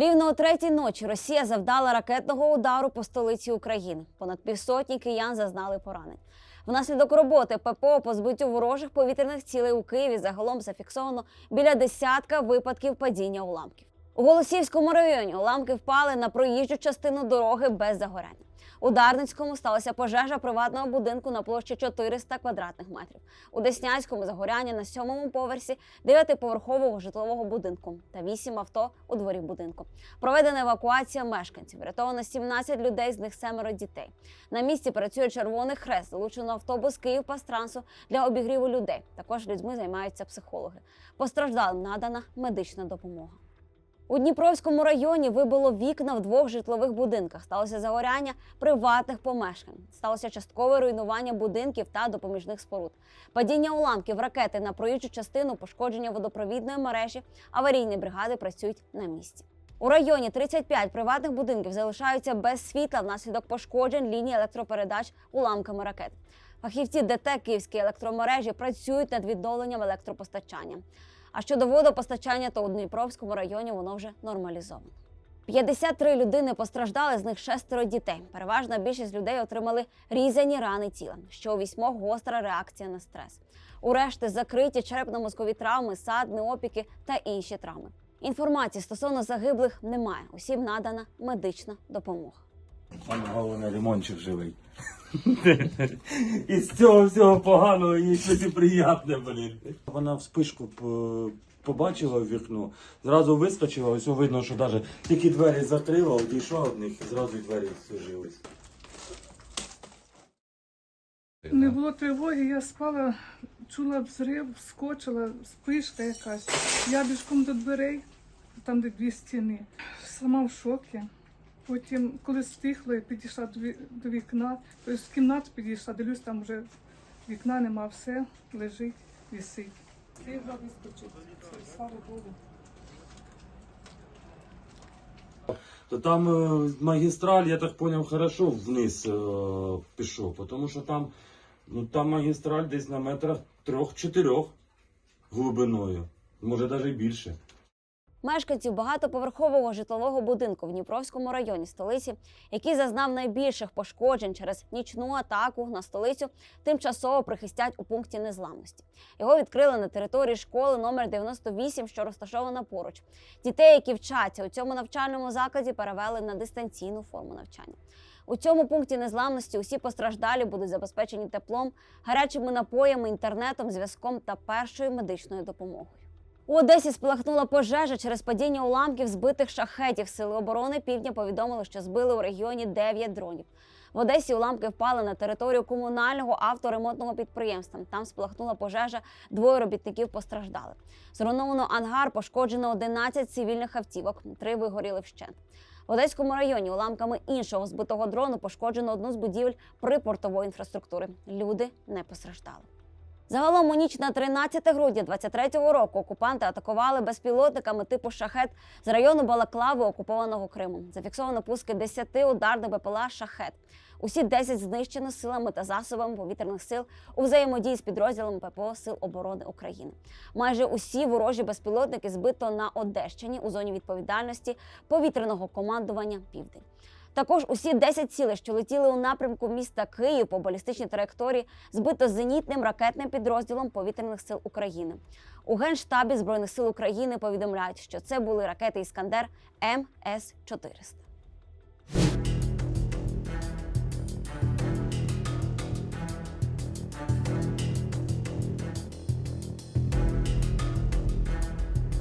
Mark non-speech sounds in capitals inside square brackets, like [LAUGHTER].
Рівно о третій ночі Росія завдала ракетного удару по столиці України. Понад півсотні киян зазнали поранень. Внаслідок роботи ППО по збиттю ворожих повітряних цілей у Києві загалом зафіксовано біля десятка випадків падіння уламків. У Голосівському районі уламки впали на проїжджу частину дороги без загоряння. У Дарницькому сталася пожежа приватного будинку на площі 400 квадратних метрів. У Деснянському загоряння на сьомому поверсі дев'ятиповерхового житлового будинку та вісім авто у дворі будинку. Проведена евакуація мешканців. Врятовано 17 людей, з них семеро дітей. На місці працює Червоний Хрест, залучено автобус Київ-Пастрансу для обігріву людей. Також людьми займаються психологи. Постраждалим надана медична допомога. У Дніпровському районі вибило вікна в двох житлових будинках. Сталося загоряння приватних помешкань. Сталося часткове руйнування будинків та допоміжних споруд. Падіння уламків ракети на проїжджу частину, пошкодження водопровідної мережі. Аварійні бригади працюють на місці. У районі 35 приватних будинків залишаються без світла внаслідок пошкоджень лінії електропередач уламками ракет. Фахівці ДТ Київської електромережі працюють над відновленням електропостачання. А щодо водопостачання, то у Дніпровському районі воно вже нормалізовано. 53 людини постраждали, з них шестеро дітей. Переважна більшість людей отримали різані рани тіла, що у вісьмох гостра реакція на стрес. У решти закриті черепно-мозкові травми, садни, опіки та інші травми. Інформації стосовно загиблих немає. Усім надана медична допомога. Саме головне ремонтчик живий. [LAUGHS] І з цього всього поганого є щось і приємне, блін. Вона вспишку побачила в вікно, зразу вискочила, ось видно, що навіть тільки двері закрила, одійшла від них і зразу й двері зжились. Не було тривоги, я спала, чула взрив, скочила, спишка якась. Я бішком до дверей, там де дві стіни. Сама в шокі. Потім, коли стихло, я підійшла до, до вікна, тобто в кімнату підійшла, дивлюсь, там вже вікна нема, все лежить, висить. Стигла вискочити. Слава Богу. То там е, магістраль, я так зрозумів, хорошо вниз е, пішов, тому що там, ну, там магістраль десь на метрах трьох-чотирьох глибиною, може навіть більше. Мешканців багатоповерхового житлового будинку в Дніпровському районі столиці, який зазнав найбільших пошкоджень через нічну атаку на столицю, тимчасово прихистять у пункті незламності. Його відкрили на території школи номер 98, що розташована поруч. Дітей, які вчаться у цьому навчальному закладі, перевели на дистанційну форму навчання. У цьому пункті незламності усі постраждалі будуть забезпечені теплом, гарячими напоями, інтернетом, зв'язком та першою медичною допомогою. У Одесі спалахнула пожежа через падіння уламків збитих шахетів. Сили оборони півдня повідомили, що збили у регіоні 9 дронів. В Одесі уламки впали на територію комунального авторемонтного підприємства. Там спалахнула пожежа, двоє робітників постраждали. Зруйновано ангар, пошкоджено 11 цивільних автівок, три вигоріли вщент. В Одеському районі уламками іншого збитого дрону пошкоджено одну з будівель припортової інфраструктури. Люди не постраждали. Загалом у ніч на 13 грудня 23-го року окупанти атакували безпілотниками типу шахет з району Балаклави окупованого Криму. Зафіксовано пуски 10 ударних БПЛА шахет. Усі 10 знищено силами та засобами повітряних сил у взаємодії з підрозділами ППО Сил оборони України. Майже усі ворожі безпілотники збито на Одещині у зоні відповідальності повітряного командування Південь. Також усі 10 цілей, що летіли у напрямку міста Київ по балістичній траєкторії, збито зенітним ракетним підрозділом повітряних сил України. У генштабі збройних сил України повідомляють, що це були ракети Іскандер МС 400